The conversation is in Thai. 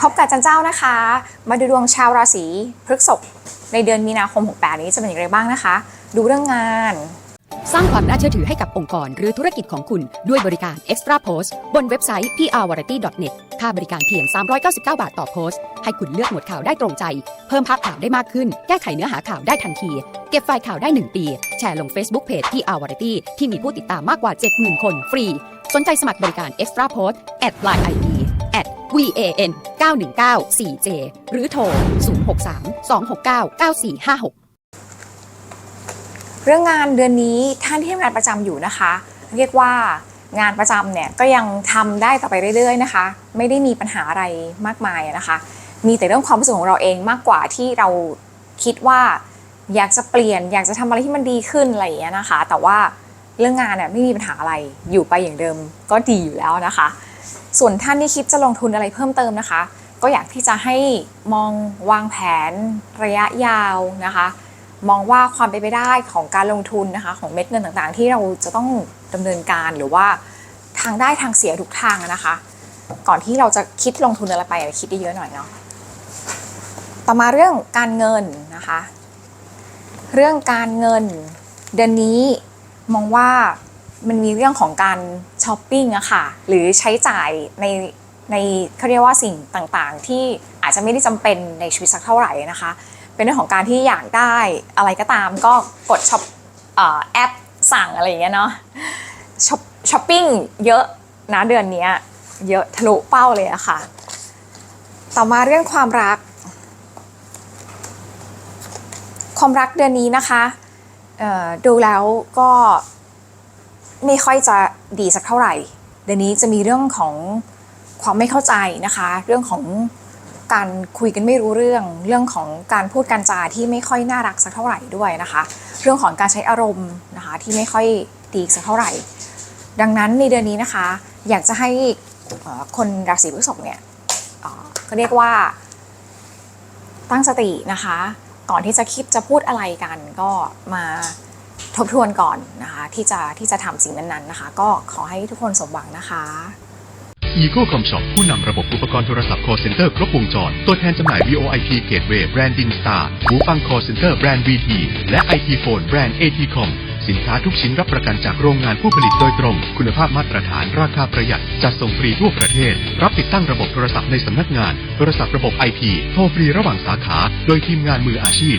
พบกับจันเจ้านะคะ มาดูดวงชาวราศีพฤษภในเดือนมีนาคม 68 นี้จะเป็นอย่างไรบ้างนะคะ ดูเรื่องงาน สร้างความน่าเชื่อถือให้กับองค์กรหรือธุรกิจของคุณด้วยบริการ Extra Post บนเว็บไซต์ prvariety.net ค่าบริการเพียง 399 บาทต่อโพสต์ ให้คุณเลือกหมวดข่าวได้ตรงใจ เพิ่มภาพข่าวได้มากขึ้น แก้ไขเนื้อหาข่าวได้ทันที เก็บไฟล์ข่าวได้ 1 ปี แชร์ลง Facebook Page prvariety ที่มีผู้ติดตามมากกว่า 70,000 คนฟรี สนใจสมัครบริการ Extra Post at line ID van 919 4j หรือโทร 063 269 9456 เรื่องงานเดือนนี้ท่านที่ทำงานประจำอยู่นะคะ เรียกว่างานประจำเนี่ยก็ยังทำได้ต่อไปเรื่อย ๆ นะคะ ไม่ได้มีปัญหาอะไรมากมายนะคะ มีแต่เรื่องความรู้สึกของเราเองมากกว่าที่เราคิดว่าอยากจะเปลี่ยนอยากจะทำอะไรที่มันดีขึ้นอะไรอย่างเงี้ยนะคะ แต่ว่าเรื่องงานเนี่ยไม่มีปัญหาอะไรอยู่ไปอย่างเดิมก็ดีอยู่แล้วนะคะ ส่วนท่านที่คิดจะลงทุนอะไรเพิ่มเติมนะคะ ก็อยากที่จะให้มองวางแผนระยะยาวนะคะ มองว่าความเป็นไปได้ของการลงทุนนะคะ ของเม็ดเงินต่างๆ ที่เราจะต้องดำเนินการหรือว่าทางได้ทางเสียทุกทางนะคะ ก่อนที่เราจะคิดลงทุนอะไรไปคิดได้เยอะหน่อยเนาะต่อมาเรื่องการเงินนะคะ เรื่องการเงินเดือนนี้มองว่ามันมีเรื่องของการ ช้อปปิ้งอะค่ะหรือใช้จ่ายในในเขาเรียกว่าสิ่งต่างๆ ที่อาจจะไม่ได้จำเป็นในชีวิตสักเท่าไหร่นะคะ เป็นเรื่องของการที่อยากได้อะไรก็ตามก็กดช็อปอแอปสั่งอะไรอย่างเงี้ยเนาะช้อปช้อปปิ้งเยอะนะเดือนนี้เยอะทะลุเป้าเลยอะค่ะ ต่อมาเรื่องความรัก ความรักเดือนนี้นะคะดูแล้วก็ ไม่ค่อยจะดีสักเท่าไหร่ เดือนนี้จะมีเรื่องของความไม่เข้าใจนะคะ เรื่องของการคุยกันไม่รู้เรื่อง เรื่องของการพูดการจาที่ไม่ค่อยน่ารักสักเท่าไหร่ด้วยนะคะ เรื่องของการใช้อารมณ์นะคะที่ไม่ค่อยดีสักเท่าไหร่ ดังนั้นในเดือนนี้นะคะ อยากจะให้คนราศีพฤษภเนี่ยเอ่อก็เรียกว่า ตั้งสตินะคะ ก่อนที่จะคิดจะพูดอะไรกันก็มา ทบทวนก่อนนะคะที่จะที่จะทำสิ่งนั้นๆนะคะ ก็ขอให้ทุกคนสมหวังนะคะ Eco Com Shop ผู้นำระบบอุปกรณ์โทรศัพท์ call center ครบวงจร ตัวแทนจำหน่าย VoIP Gateway แบรนด์ Dinstar หูฟัง call center แบรนด์ VT และ IT Phone แบรนด์ ATCOM สินค้าทุกชิ้นรับประกันจากโรงงานผู้ผลิตโดยตรง คุณภาพมาตรฐานราคาประหยัด จัดส่งฟรีทั่วประเทศ รับติดตั้งระบบโทรศัพท์ในสำนักงาน โทรศัพท์ระบบ IP โทรฟรีระหว่างสาขา โดยทีมงานมืออาชีพ